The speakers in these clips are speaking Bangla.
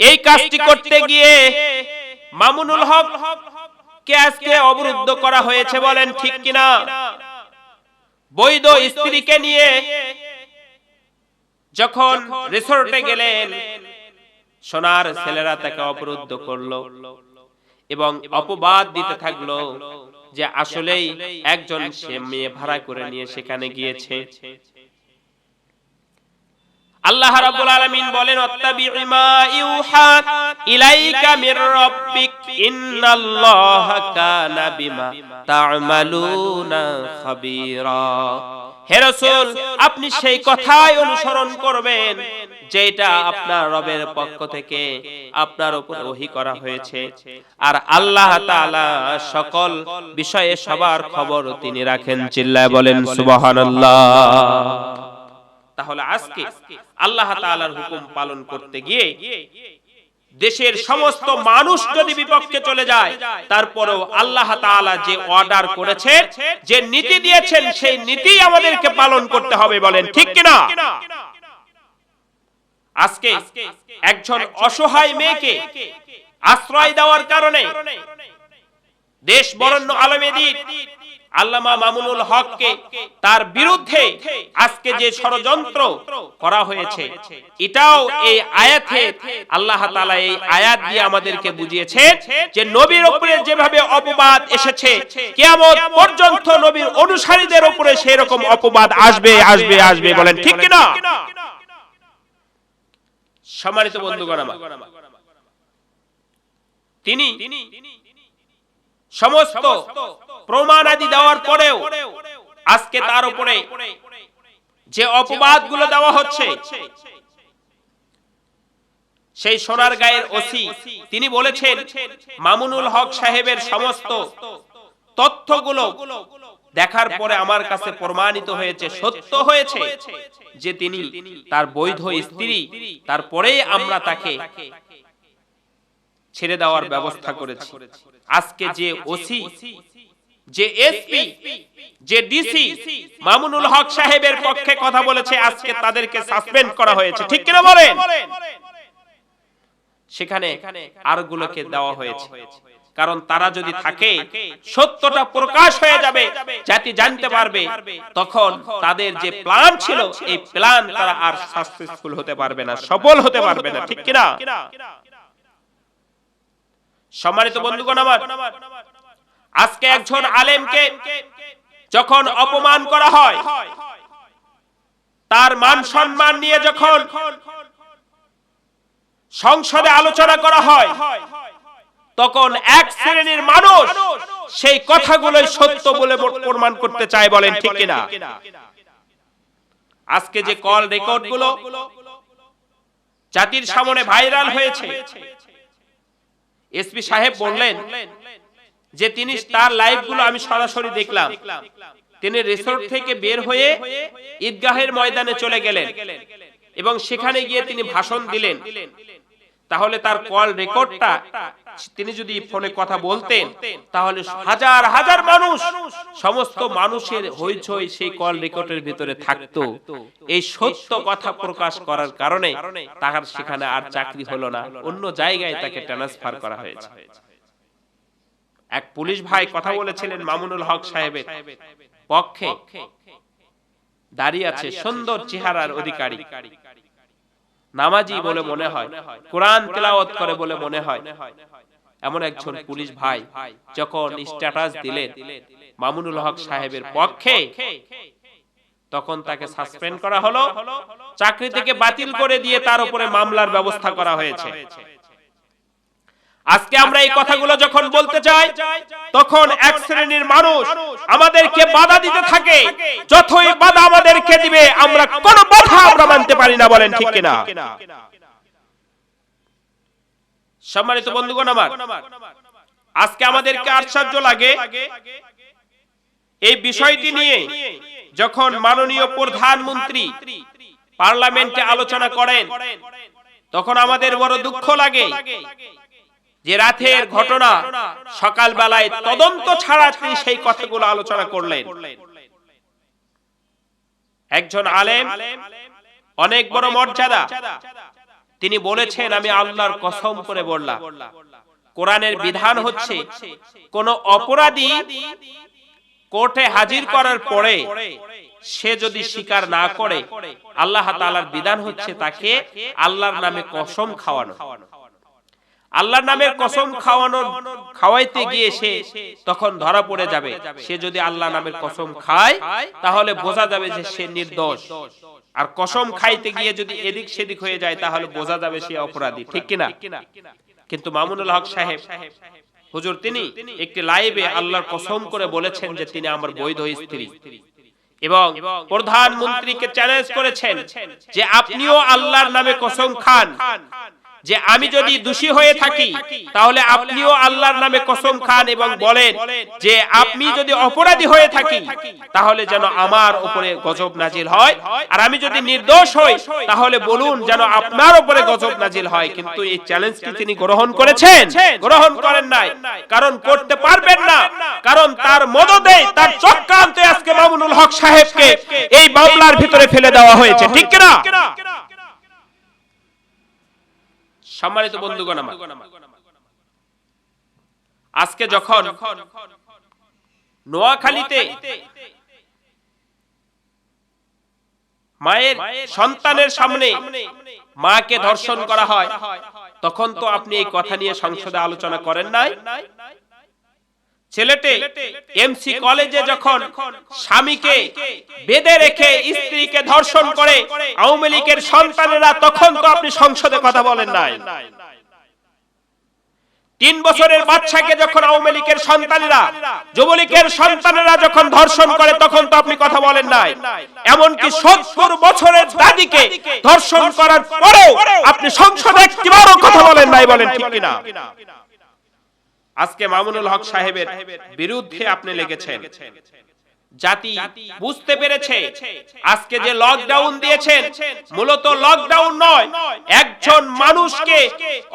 এই কাজটি করতে গিয়ে মামুনুল হক কে আজকে অবরুদ্ধ করা হয়েছে বলেন ঠিক কিনা? বৈধ স্ত্রীকে নিয়ে যখন রিসোর্টে গেলেন সোনার ছেলেরা তাকে অবরুদ্ধ করল এবং অপবাদ দিতে থাকল যে আসলেই একজন সে মেয়ে ভাড়া করে নিয়ে সেখানে গিয়েছে। আল্লাহ রাব্বুল আলামিন বলেন, অত্তাবিউ মা ইউহা ইলাইকা মির রাব্বিক, ইন্নাল্লাহা কানা বিমা তা'মালুনা খাবীরা। হে রাসূল, আপনি সেই কথাই অনুসরণ করবেন যেটা আপনার রবের পক্ষ থেকে আপনার উপর ওহী করা হয়েছে। আর আল্লাহ তাআলা সকল বিষয়ে সবার খবর তিনি রাখেন। চিল্লায় বলেন, সুবহানাল্লাহ। তাহলে আজকে আল্লাহ তাআলার হুকুম পালন করতে গিয়ে দেশের সমস্ত মানুষ যদি বিপক্ষে চলে যায়, তারপরেও আল্লাহ যে অর্ডার করেছে, যে নীতি দিয়েছেন, সেই নীতি আমাদেরকে পালন করতে হবে বলেন, ঠিক কিনা? আজকে একজন অসহায় মেয়েকে আশ্রয় দেওয়ার কারণে দেশ বরণ্য আলমেদিন আল্লামা মামুনুল হককে তার বিরুদ্ধে আজকে যে ষড়যন্ত্র করা হয়েছে, এটাও এই আয়াতে আল্লাহ তাআলা এই আয়াত দিয়ে আমাদেরকে বুঝিয়েছে যে নবীর উপরে যেভাবে অপবাদ এসেছে, কিয়ামত পর্যন্ত নবীর অনুসারীদের উপরে সেই রকম অপবাদ আসবে আসবে আসবে বলেন ঠিক কি না সম্মানিত বন্ধুগণ আমার, তিনি সমস্ত প্রমাণ আদি দেওয়ার পরেও আজকে তার উপরে যে অপবাদগুলো দেওয়া হচ্ছে, সেই সোনার গায়ের ওসি, তিনি বলেছেন, মামুনুল হক সাহেবের সমস্ত তথ্যগুলো দেখার পরে আমার কাছে প্রমাণিত হয়েছে, সত্য হয়েছে যে তিনি তার বৈধ স্ত্রী, তারপরেই আমরা তাকে ছেড়ে দেওয়ার ব্যবস্থা করেছি। আজকে যে ওসি যে এসপি যে ডিসি মামুনুল হক সাহেবের পক্ষে কথা বলেছে আজকে তাদেরকে সাসপেন্ড করা হয়েছে। ঠিক কিনা বলেন? সেখানে আরগুলোকে দেওয়া হয়েছে। কারণ তারা যদি থাকে সত্যটা প্রকাশ হয়ে যাবে জাতি জানতে পারবে। তখন তাদের যে প্ল্যান ছিল এই প্ল্যান তারা আর সাকসেসফুল হতে পারবে না সফল হতে পারবে না ঠিক কিনা? সম্মানিত বন্ধুগণ আমার আজকে একজন আলেমকে যখন অপমান করা হয় তার মান সম্মান নিয়ে যখন সংসদে আলোচনা করা হয় তখন এক শ্রেণির মানুষ সেই কথাগুলোই সত্য বলে প্রমাণ করতে চায় বলেন ঠিক কিনা? আজকে যে কল রেকর্ডগুলো জাতির সামনে ভাইরাল হয়েছে এসপি সাহেব বললেন যে তিনি তার লাইভগুলো আমি সরাসরি দেখলাম। তিনি রিসোর্ট থেকে বের হয়ে ঈদগাহের ময়দানে চলে গেলেন। এবং সেখানে গিয়ে তিনি ভাষণ দিলেন। তাহলে তার কল রেকর্ডটা তিনি যদি ফোনে কথা বলতেন তাহলে হাজার হাজার মানুষ সমস্ত মানুষের হইচই সেই কল রেকর্ডের ভিতরে থাকতো। এই সত্য কথা প্রকাশ করার কারণে তাহার সেখানে আর চাকরি হলো না। অন্য জায়গায় তাকে ট্রান্সফার করা হয়েছে। এক পুলিশ ভাই কথা বলেছিলেন মামুনুল হক সাহেবের পক্ষে। দাঁড়িয়ে আছে সুন্দর চেহারার অধিকারী। নামাজি বলে মনে হয় কোরআন তেলাওয়াত করে বলে মনে হয়। এমন একজন পুলিশ ভাই যখন স্ট্যাটাস দিলেন মামুনুল হক সাহেবের পক্ষে তখন তাকে সাসপেন্ড করা হলো চাকরি থেকে বাতিল করে দিয়ে তার উপরে মামলার ব্যবস্থা করা হয়েছে। আজকে আমরা এই কথাগুলো যখন বলতে চাই, তখন এক শ্রেণির মানুষ আমাদেরকে বাধা দিতে থাকে। যতই বাধা আমাদেরকে দিবে, আমরা কোন বাধা আমরা মানতে পারি না বলেন ঠিক কিনা? সম্মানিত বন্ধুগণ আমার, আজকে আমাদেরকে আশ্চর্য লাগে এই বিষয়টি নিয়ে যখন মাননীয় প্রধানমন্ত্রী পার্লামেন্টে আলোচনা করেন, তখন আমাদের বড় দুঃখ লাগে যে রাতের ঘটনা সকাল বেলায় তদন্ত ছাড়া তিনি সেই কথাগুলো আলোচনা করলেন। একজন আলেম অনেক বড় মর্যাদা। তিনি বলেছেন আমি আল্লাহর কসম করে বললাম। কোরআনের বিধান হচ্ছে কোন অপরাধী কোর্টে হাজির করার পরে সে যদি স্বীকার না করে আল্লাহ তাআলার বিধান হচ্ছে তাকে আল্লাহর নামে কসম খাওয়ানো। আল্লাহর নামের কসম খাওয়ানোর খাওয়াইতে গিয়ে সে তখন ধরা পড়ে যাবে। সে যদি আল্লাহ নামের কসম খায় তাহলে বোঝা যাবে যে সে নির্দোষ। আর কসম খাইতে গিয়ে যদি এদিক সেদিক হয়ে যায় তাহলে বোঝা যাবে সে অপরাধী। ঠিক কিনা? কিন্তু মামুনুল হক সাহেব হুজুর তিনি একটি লাইভে আল্লাহর কসম করে বলেছেন যে তিনি আমার বৈধ স্ত্রী। এবং প্রধানমন্ত্রীকে চ্যালেঞ্জ করেছেন যে আপনিও আল্লাহর নামে কসম খান। যে আমি যদি দোষী হয়ে থাকি তাহলে আপনিও আল্লাহর নামে কসম খান এবং বলেন যে আপনি যদি অপরাধী হয়ে থাকি তাহলে যেন আমার উপরে গজব নাজিল হয়। আর আমি যদি নির্দোষ হই তাহলে বলুন যেন আপনার উপরে গজব নাজিল হয়। কিন্তু এই চ্যালেঞ্জটি তিনি গ্রহণ করেছেন? গ্রহণ করেন নাই। কারণ করতে পারবেন না। কারণ তার মদদে তার চক্রান্তে আজকে মামুনুল হক সাহেবকে এই মামলার ভিতরে ফেলে দেওয়া হয়েছে। ঠিক কিনা সম্মানিত বন্ধুগণ আমার। আজকে যখন নোয়াখালীতে মায়ের সন্তানের সামনে মাকে ধর্ষণ করা হয়, তখন তো আপনি এই কথা নিয়ে সংসদে আলোচনা করেন নাই। ছেলেটে এমসি কলেজে যখন স্বামীকে বেঁধে রেখে স্ত্রীকে ধর্ষণ করে আওয়ামী লীগের সন্তানেরা তখন তো আপনি সংসদে কথা বলেন নাই। তিন বছরের বাচ্চাকে যখন আওয়ামী লীগের সন্তানেরা যুবলীগের সন্তানেরা যখন ধর্ষণ করে তখন তো আপনি কথা বলেন নাই। এমনকি সত্তর বছরের দাদিকে ধর্ষণ করার পরেও আপনি সংসদে একটিবারও কথা বলেন নাই বলেন ঠিক কিনা। আজকে মামুনুল হক সাহেবের বিরুদ্ধে আপনি লেগেছেন। জাতি বুঝতে পেরেছে, আজকে যে লকডাউন দিয়েছেন, মূলত লকডাউন নয়, একজন মানুষকে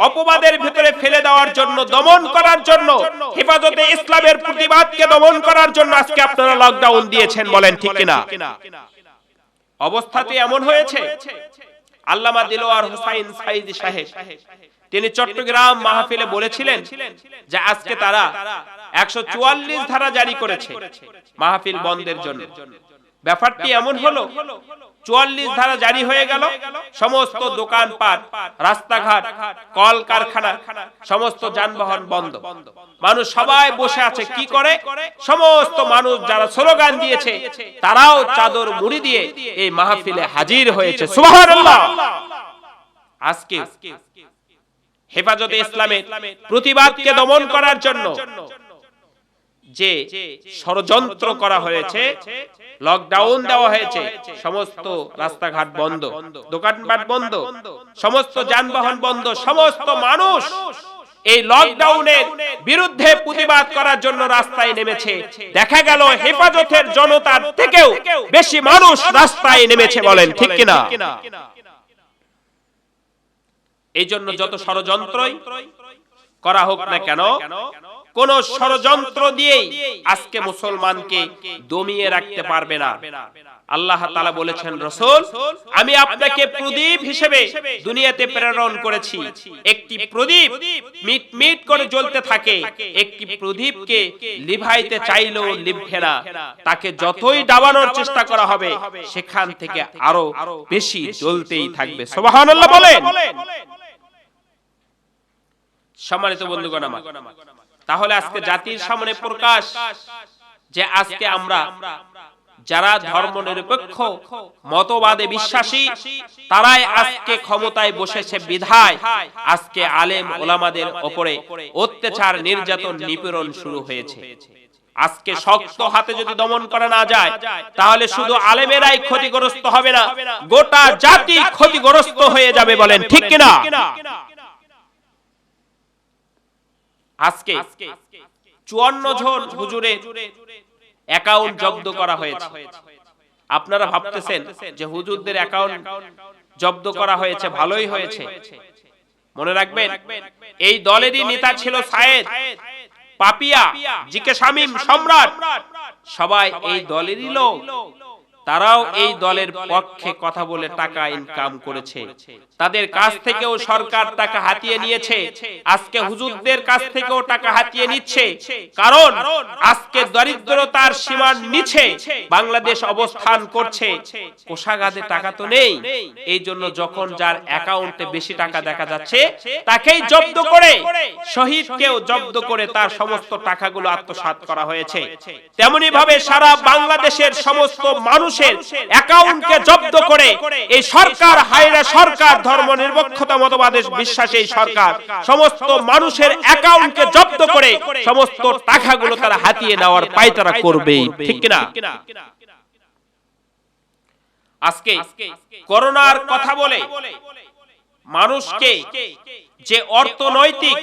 অপবাদের ভিতরে ফেলে দেওয়ার জন্য, দমন করার জন্য, হেফাজতে ইসলামের প্রতিবাদকে দমন করার জন্য আজকে আপনারা লকডাউন দিয়েছেন বলেন ঠিক কিনা? অবস্থাতে এমন হয়েছে। আল্লামা দিলোয়ার হুসাইন সাইদি সাহেব তিনি চট্টগ্রাম মাহফিলে বলেছিলেন যে আজকে তারা একশো চুয়াল্লিশ ধারা জারি করেছে মাহফিল বন্ধের জন্য। ব্যাপারটি এমন হলো, চুয়াল্লিশ ধারা জারি হয়ে গেল, সমস্ত দোকানপাট, রাস্তাঘাট কল কারখানা সমস্ত যানবাহন বন্ধ। মানুষ সবাই বসে আছে, কি করে? সমস্ত মানুষ যারা স্লোগান দিয়েছে, তারাও চাদর মুড়ি দিয়ে এই মাহফিলে হাজির হয়েছে। আজকে হেফাজতে ইসলামের প্রতিবাদকে দমন করার জন্য যে ষড়যন্ত্র করা হয়েছে লকডাউন দেওয়া হয়েছে সমস্ত রাস্তাঘাট বন্ধ দোকানপাট বন্ধ সমস্ত যানবাহন বন্ধ সমস্ত মানুষ এই লকডাউনের বিরুদ্ধে প্রতিবাদ করার জন্য রাস্তায় নেমেছে। দেখা গেল হেফাজতের জনতার থেকেও বেশি মানুষ রাস্তায় নেমেছে বলেন ঠিক কিনা? এই জন্য যত ষড়যন্ত্রই করা হোক না কেন, কোন ষড়যন্ত্র দিয়েই আজকে মুসলমানকে দমিয়ে রাখতে পারবে না। আল্লাহ তালা বলেছেন, রসুল, আমি আপনাকে প্রদীপ হিসেবে দুনিয়াতে প্রেরণ করেছি। একটি প্রদীপ মিট মিট করে জ্বলতে থাকে। একটি প্রদীপকে লিভাইতে চাইলেও লিভবে না। তাকে যতই দাবানোর চেষ্টা করা হবে, সেখান থেকে আরও বেশি জ্বলতেই থাকবে। সুবহানাল্লাহ বলেন। সম্মানিত বন্ধুগণ আমার। তাহলে আজকে জাতির সামনে প্রকাশ যে আজকে আমরা যারা ধর্ম নিরপেক্ষ মতবাদে বিশ্বাসী তারাই আজকে ক্ষমতায় বসেছে বিধায়। আজকে আলেম ওলামাদের ওপরে অত্যাচার নির্যাতন নিপীড়ন শুরু হয়েছে। আজকে শক্ত হাতে যদি দমন করা না যায় তাহলে শুধু আলেমেরাই ক্ষতিগ্রস্ত হবে না। গোটা জাতি ক্ষতিগ্রস্ত হয়ে যাবে বলেন। ঠিক কিনা? আজকে চুয়ান্ন জন হুজুরের অ্যাকাউন্ট জব্দ করা হয়েছে। আপনারা ভাবতেছেন যে হুজুরদের অ্যাকাউন্ট জব্দ করা হয়েছে ভালোই হয়েছে। মনে রাখবেন এই দলেরই নেতা ছিল সায়েদ পাপিয়া জিকে শামীম সম্রাট। সবাই এই দলেরই লোক। তারাও এই দলের পক্ষে কথা বলে টাকা ইনকাম করেছে। তাদের কাছ থেকেও সরকার টাকা হাতিয়ে নিয়েছে। আজকে হুজুরদের কাছ থেকেও টাকা হাতিয়ে নিচ্ছে। কারণ আজকে দরিদ্রতার সীমার নিচে বাংলাদেশ অবস্থান করছে। কোষাগাদে টাকা তো নেই। এই জন্য যখন যার অ্যাকাউন্টে বেশি টাকা দেখা যাচ্ছে তাকেই জব্দ করে শহীদকেও জব্দ করে তার সমস্ত টাকাগুলো আত্মসাৎ করা হয়েছে। তেমনি ভাবে সারা বাংলাদেশের সমস্ত মানুষের অ্যাকাউন্টকে জব্দ করে এই সরকার হাইরা সরকার ধর্ম নিরপেক্ষতা মতবাদে বিশ্বাসী এই সরকার। সমস্ত মানুষের অ্যাকাউন্টকে জব্দ করে সমস্ত টাকাগুলো তারা হাতিয়ে নেওয়ার পায়তারা করবেই। ঠিক কিনা? আজকে করোনার কথা বলে মানুষকে যে অর্থনৈতিক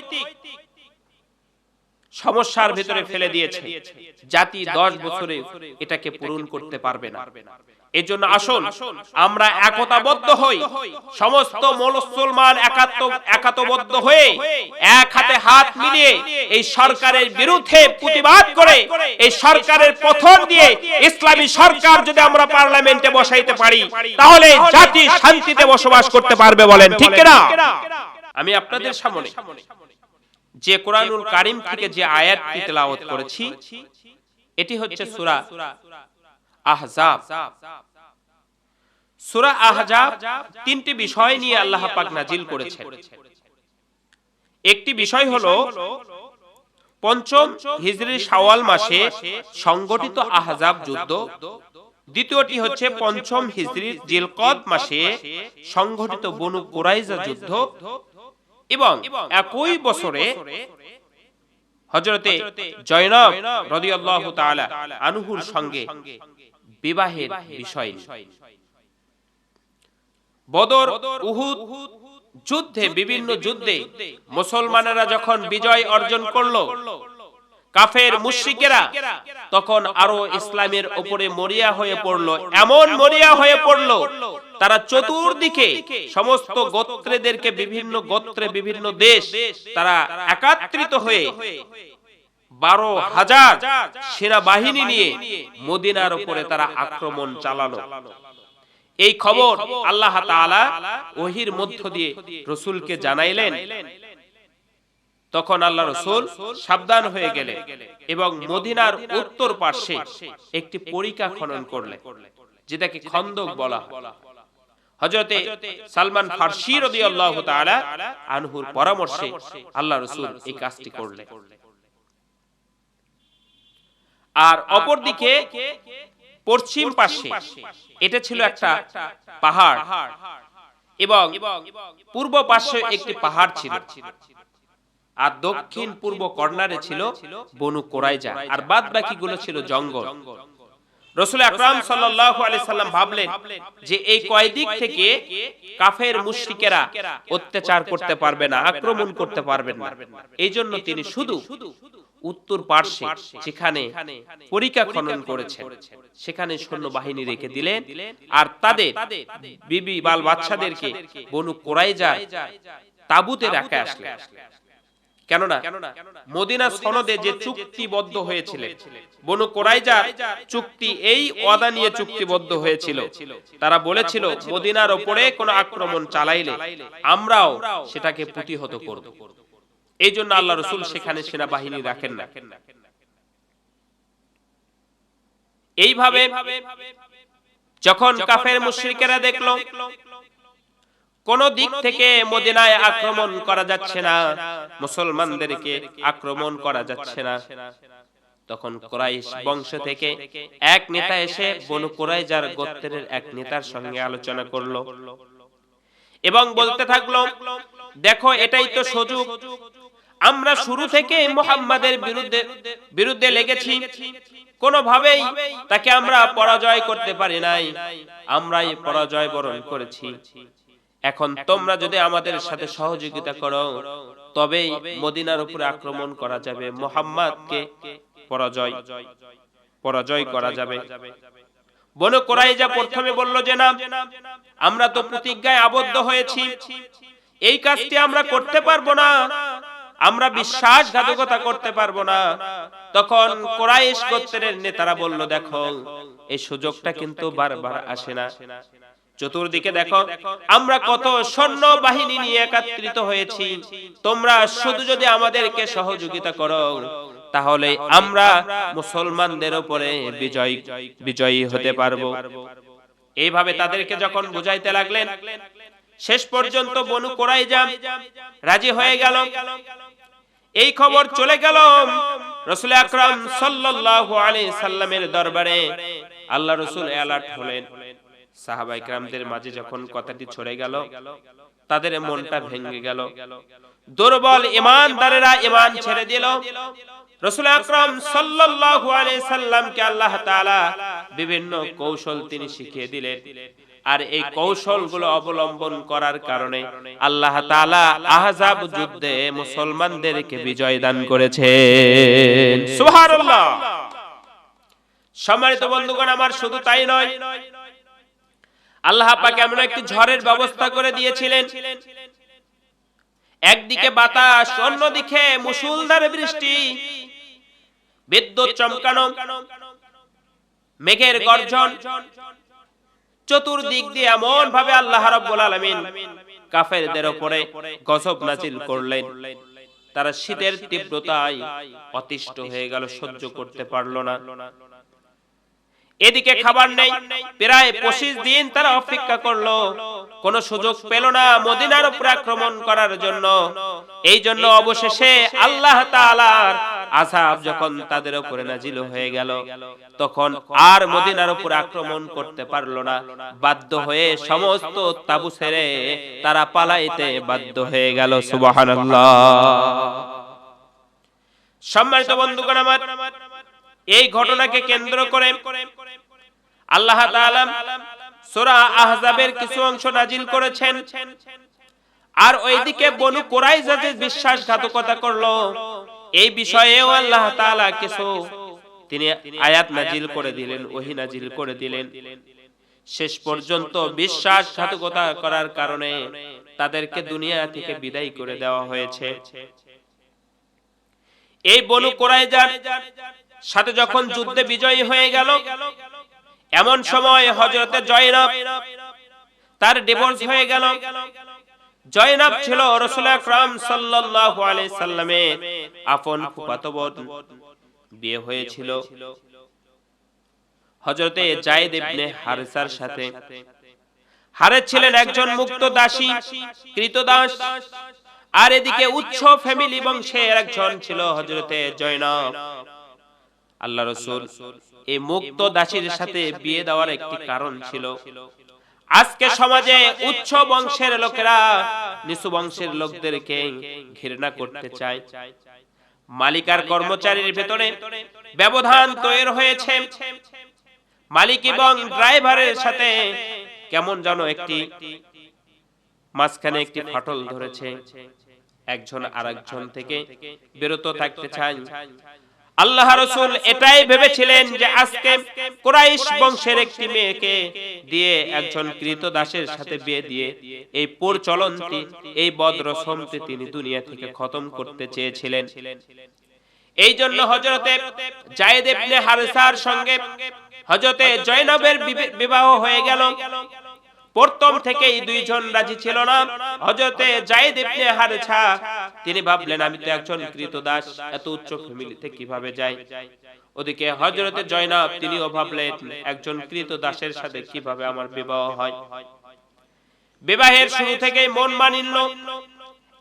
সমস্যার ভিতরে ফেলে দিয়েছে। জাতি দশ বছরে এটাকে পূরণ করতে পারবে না। এজন্য আসুন আমরা একতাবদ্ধ হই। সমস্ত মুসলমান একাতবদ্ধ হয়ে এক হাতে হাত মিলিয়ে এই সরকারের বিরুদ্ধে প্রতিবাদ করে এই সরকারের পথর দিয়ে ইসলামী সরকার যদি আমরা পার্লামেন্টে বসাইতে পারি তাহলে জাতি শান্তিতে বসবাস করতে পারবে বলেন ঠিক না আমি আপনাদের সামনে যে কোরআনুল কারিম থেকে যে আয়াতটি তেলাওয়াত করেছি এটি হচ্ছে সূরা আহজাব। সূরা আহজাব তিনটি বিষয় নিয়ে আল্লাহ পাক নাজিল করেছেন। একটি বিষয় হলো পঞ্চম হিজরি শাওয়াল মাসে সংগঠিত আহজাব যুদ্ধ। দ্বিতীয়টি হচ্ছে পঞ্চম হিজরির জিলকদ মাসে সংগঠিত বনু কুরাইজা যুদ্ধ। এবং একই বছরে হজরতে জয়নব রদিয়াল্লাহু তাআলা আনহুর সঙ্গে বিবাহের বিষয়। বদর উহুদ যুদ্ধে বিভিন্ন যুদ্ধে মুসলমানেরা যখন বিজয় অর্জন করল কাফের মুশরিকেরা তখন আরও ইসলামের উপরে মরিয়া হয়ে পড়ল। এমন মরিয়া হয়ে পড়ল তারা চতুর্দিকে সমস্ত গোত্রেদেরকে বিভিন্ন গোত্রে বিভিন্ন দেশ তারা একাত্রিত হয়ে বারো হাজার সেনাবাহিনী নিয়ে মদিনার উপরে তারা আক্রমণ চালালো। এই খবর আল্লাহ তাআলা ওহির মধ্য দিয়ে রসুলকে জানাইলেন। তখন আল্লাহ রসুল সাবধান হয়ে গেলেন এবং মদিনার উত্তর পার্শ্বে একটি পরিকা খনন করলেন, যেটাকে খন্দক বলা হজরতে সালমান ফার্সি রাদিয়াল্লাহু তাআলা আনহুর পরামর্শে আল্লাহ রসুল এই কাজটি আর অপরদিকে পশ্চিম পাশে এটা ছিল একটা পাহাড় এবং পূর্ব পাশে একটি পাহাড় ছিল। আর দক্ষিণ পূর্ব কর্নারে ছিল বনু কোরাইজা, আর বাদ বাকি গুলো ছিল জঙ্গল। রসুল আকরাম সাল্লাম ভাবলেন যে এই কয়দিক থেকে কাফের মুশরিকেরা অত্যাচার করতে পারবে না, আক্রমণ করতে পারবেন না। এই জন্য তিনি শুধু উত্তর পার্শ্বে, যেখানে পরিকা খনন করেছেন, সেখানে সৈন্যবাহিনী রেখে দিলেন, আর তাদের বিবি বাল বাচ্চাদেরকে বনু কোরাইজা তাবুতে রাখে কেননা মদিনা সনদে যে চুক্তিবদ্ধ হয়েছিল বনু কোরাইজা চুক্তি এই ওয়াদা নিয়ে চুক্তিবদ্ধ হয়েছিল। তারা বলেছিল মদিনার ওপরে কোন আক্রমণ চালাইলে আমরাও সেটাকে প্রতিহত করব। এই জন্য আল্লাহ রসুল সেখানে সেনাবাহিনী রাখেন না। এইভাবে যখন কাফের মুশ্রিকেরা দেখল কোন দিক থেকে মদিনায় আক্রমণ করা যাচ্ছে না, মুসলমানদেরকে আক্রমণ করা যাচ্ছে না। তখন কোরাইশ বংশ থেকে এক নেতা এসে বনু কোরাইজার গোত্রের এক নেতার সঙ্গে আলোচনা করল এবং বলতে থাকল, দেখো, এটাই তো সুযোগ। আমরা শুরু থেকে মোহাম্মদের বিরুদ্ধে বিরুদ্ধে লেগেছি। কোনোভাবেই তাকে আমরা পরাজয় করতে পারি নাই। আমরাই পরাজয় বরণ করেছি। এখন তোমরা যদি আমাদের সাথে সহযোগিতা করো তবেই মদিনার উপরে আক্রমণ করা যাবে। মোহাম্মদকে পরাজয়। পরাজয়। করা যাবে। বনু কোরাইজা প্রথমে বলল যে না আমরা তো প্রতিজ্ঞায় আবদ্ধ হয়েছি। এই কাজটি আমরা করতে পারব না। আমরা বিশ্বাসঘাতকতা করতে পারব না। তখন কোরাইশ গোত্রের নেতারা বলল দেখো এই সুযোগটা কিন্তু বারবার আসে না। চতুর্দিকে দেখো, আমরা কত সৈন্য বাহিনী নিয়ে একাত্রিত হয়েছি। তোমরা শুধু যদি আমাদেরকে সহযোগিতা করো, তাহলে আমরা মুসলমানদের উপরে বিজয়, বিজয়ী হতে পারব। এইভাবে তাদেরকে যখন বুঝাইতে লাগলেন, শেষ পর্যন্ত বনু কোরাই যান রাজি হয়ে গেল। এই খবর চলে গেল রসুল আকরাম সাল্লাল্লাহু আলাইহি সাল্লামের দরবারে। আল্লাহ রসুল অ্যালার্ট হলেন। সাহাবা মাঝে যখন কথাটি ছড়ে গেল তাদের মনটা ভেঙে গেল। দুর্বল ইমানদারেরা ইমান ছেড়ে দিল। রসুল সাল্লাল্লাহু আলাইহি সাল্লামকে আল্লাহ তাআলা বিভিন্ন কৌশল তিনি শিখিয়ে দিলেন। আর এই কৌশলগুলো অবলম্বন করার কারণে আল্লাহ তাআলা আহজাব যুদ্ধে মুসলমানদেরকে বিজয় দান করেছেন। সুবহানাল্লাহ। সম্মানিত বন্ধুগণ আমার শুধু তাই নয় আল্লাহ এমন একটি ঝড়ের ব্যবস্থা করে দিয়েছিলেন। একদিকে বাতাস, অন্যদিকে মুসুলধারে বৃষ্টি। বিদ্যুৎ চমকানো, মেঘের গর্জন। চতুর্দিক দিয়ে এমন ভাবে আল্লাহ রাব্বুল আলামিন কাফেরদের উপরে গজব নাজিল করলেন। তারা শীতের তীব্রতায় অতিষ্ঠ হয়ে গেল, সহ্য করতে পারল না। এদিকে খাবার নেই। প্রায় পঁচিশ দিন তারা অপেক্ষা করল। কোন সুযোগ পেল না মদিনার উপর আক্রমণ করার জন্য। এই জন্য অবশেষে আল্লাহ তাআলার আযাব যখন তাদের উপরে নাজিল হয়ে গেল তখন আর মদিনার উপর আক্রমণ করতে পারল না। বাধ্য হয়ে সমস্ত তাবু ছেড়ে তারা পালাইতে বাধ্য হয়ে গেল। সুবহানাল্লাহ। সম্মানিত বন্ধুগণ আমার এই ঘটনাকে কেন্দ্র করে আল্লাহ সূরা আহজাবের কিছু অংশ নাজিল করেছেন। আর ওইদিকে বনু কুরাইজা যে বিশ্বাসঘাতকতা করল এই বিষয়েও আল্লাহ তাআলা কিছু তিনি আয়াত নাজিল করে দিলেন ওহী নাজিল করে দিলেন। শেষ পর্যন্ত বিশ্বাসঘাতকতা করার কারণে তাদেরকে দুনিয়া থেকে বিদায় করে দেওয়া হয়েছে। এই বনু কোরাইজার সাথে যখন যুদ্ধে বিজয়ী হয়ে গেল এমন সময় হজরতে জয়নব তার ডিভোর্স হয়ে গেল। জয়নব ছিল রসুল আকরাম সাল্লাল্লাহু আলাইহি সাল্লামের আপন ফুফাতো বোন বিয়ে হয়েছিল। হযরতে জায়েদ ইবনে হারিসার সাথে হারেস ছিলেন একজন মুক্ত দাসী কৃতদাস। আর এদিকে উচ্চ ফ্যামিলি বংশের একজন ছিল হযরতে জয়নব। আল্লাহ রসুল এই মুক্ত দাসীর সাথে বিয়ে দেওয়ার একটি কারণ ছিল। আজকে সমাজে উচ্চ বংশের লোকেরা নিচু বংশের লোকদেরকে ঘৃণা করতে চায়। মালিকার কর্মচারীর ভেতরে ব্যবধান তৈরি হয়েছে। মালিক এবং ড্রাইভারের সাথে কেমন যেন একটি মাঝখানে একটি ফাটল ধরেছে। একজন আরেকজন থেকে বিরত থাকতে চায়। আল্লাহ রসুল এটাই ভেবেছিলেন যে আজকে কোরাইশ বংশের একটি মেয়েকে দিয়ে একজন কৃত দাসের সাথে বিয়ে দিয়ে এই প্রচলনটি, এই বদ রসমটি তিনি দুনিয়া থেকে খতম করতে চেয়েছিলেন। এই জন্য হজরতে জায়েদ ইবনে হারিসার সঙ্গে হজরতে জয়নবের বিবাহ হয়ে গেল। প্রথম থেকেই দুইজন রাজি ছিল না। হজরতে জায়েদ ইবনে হারিসা তিনি ভাবলেন, আমি তো একজন কৃতদাস, এত উচ্চ ফ্যামিলিতে কীভাবে যাই? ওদিকে হজরতে জয়নাব তিনিও ভাবলেন, একজন কৃতদাসের সাথে কীভাবে আমার বিবাহ হয়? বিবাহের শুরু থেকেই মন মানিল।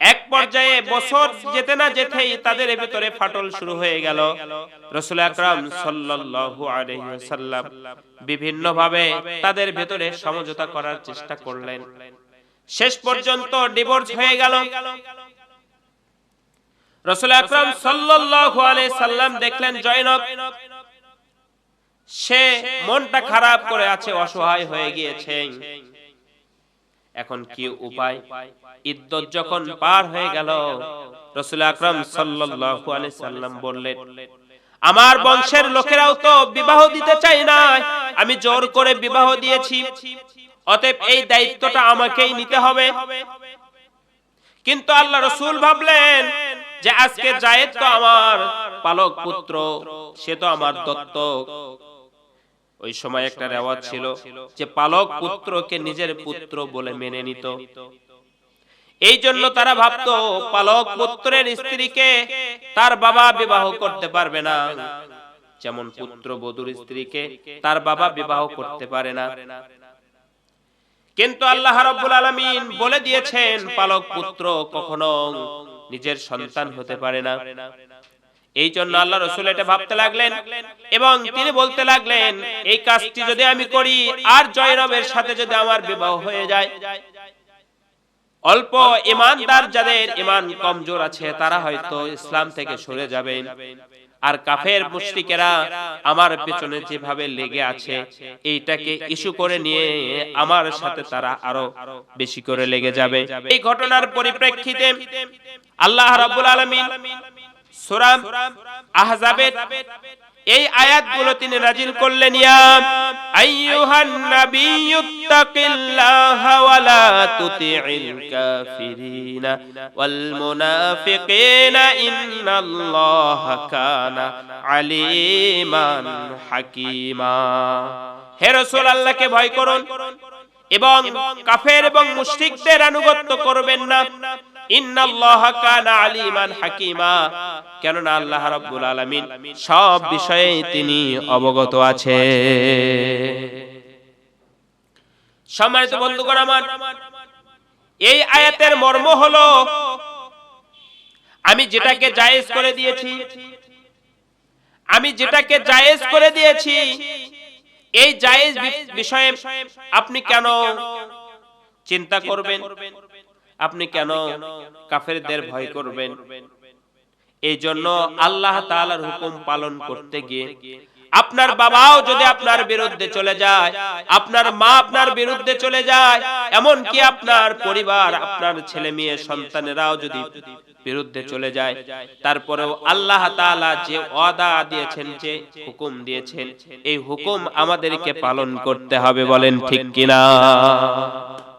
এক পর্যায়ে বছর যেতে না যেতেই তাদের ভেতরে ফাটল শুরু হয়ে গেল। রসুল আকরাম সাল্লাল্লাহু আলাইহি ওয়াসাল্লাম বিভিন্ন ভাবে তাদের ভেতরে সমঝোতা করার চেষ্টা করলেন। শেষ পর্যন্ত ডিভোর্স হয়ে গেল। রসুল আকরাম সাল্লাল্লাহু সাল্লাম দেখলেন, জয়নব, সে মনটা খারাপ করে আছে, অসহায় হয়ে গিয়েছে। এখন কি উপায়? ইদ্যত যখন পার হয়ে গেল, রসুল আকরাম সাল্লাল্লাহু আলাইহি সাল্লাম বললেন, আমার বংশের লোকেরাও তো বিবাহ দিতে চাই না। আমি জোর করে বিবাহ দিয়েছি। অতএব এই দায়িত্বটা আমাকেই নিতে হবে। কিন্তু আল্লাহ রসুল ভাবলেন যে আজকে জায়েদ তো আমার পালক পুত্র সে তো আমার দত্তক। ওই সময় একটা রেওয়াজ ছিল যে পালক পুত্রকে নিজের পুত্র বলে মেনে নিত। এই জন্য তারা ভাবতো পালক পুত্রের স্ত্রীকে তার বাবা বিবাহ করতে পারবে না। যেমন পুত্র বধুর স্ত্রীকে তার বাবা বিবাহ করতে পারে না। কিন্তু আল্লাহ রাব্বুল আলামিন বলে দিয়েছেন পালক পুত্র কখনো নিজের সন্তান হতে পারে না। এই জন্য আল্লাহ রসুল এটা ভাবতে লাগলেন এবং তিনি বলতে লাগলেন এই কাজটি যদি আমি করি আর জয়রবের সাথে যদি আমার বিবাহ হয়ে যায়। অল্প ইমানদার যাদের ইমান কমজোর আছে তারা হয়তো ইসলাম থেকে সরে যাবেন। আর কাফের মুশরিকেরা আমার পেছনে যেভাবে লেগে আছে এইটাকে ইস্যু করে নিয়ে আমার সাথে তারা আরও বেশি করে লেগে যাবে। এই ঘটনার পরিপ্রেক্ষিতে আল্লাহ রাব্বুল আলামিন সূরা আহজাবের এই আয়াতগুলো তিনি নাজিল করলেন, ইয়া আইয়ুহান নাবিয়্যুত্তাকিল্লাহা ওয়া লা তুতি'িল কাফিরিনা ওয়াল মুনাফিকিনা ইন্নাল্লাহা কানা আলিমান হাকীমা। হে রাসূল, আল্লাহকে ভয় করুন এবং কাফের এবং মুশরিকদের আনুগত্য করবেন না। কেননা আল্লাহ রাব্বুল আলামিন সব বিষয়ে তিনি অবগত আছে সম্মানিত বন্ধুগণ আমার, এই আয়াতের মর্ম হলো, আমি যেটাকে জায়েজ করে দিয়েছি, আমি যেটাকে জায়েজ করে দিয়েছি, এই জায়েজ বিষয়ে আপনি কেন চিন্তা করবেন? আপনি কেন কাফেরদের ভয় করবেন? এই জন্য আল্লাহ তাআলার হুকুম পালন করতে গিয়ে আপনার বাবাও যদি আপনার বিরুদ্ধে চলে যায় আপনার মা আপনার বিরুদ্ধে চলে যায় এমন কি আপনার পরিবার আপনার ছেলে মেয়ে সন্তানেরাও যদি বিরুদ্ধে চলে যায় তারপরেও আল্লাহ তাআলা যে ওয়াদা দিয়েছেন যে হুকুম দিয়েছেন এই হুকুম আমাদেরকে পালন করতে হবে বলেন ঠিক কিনা?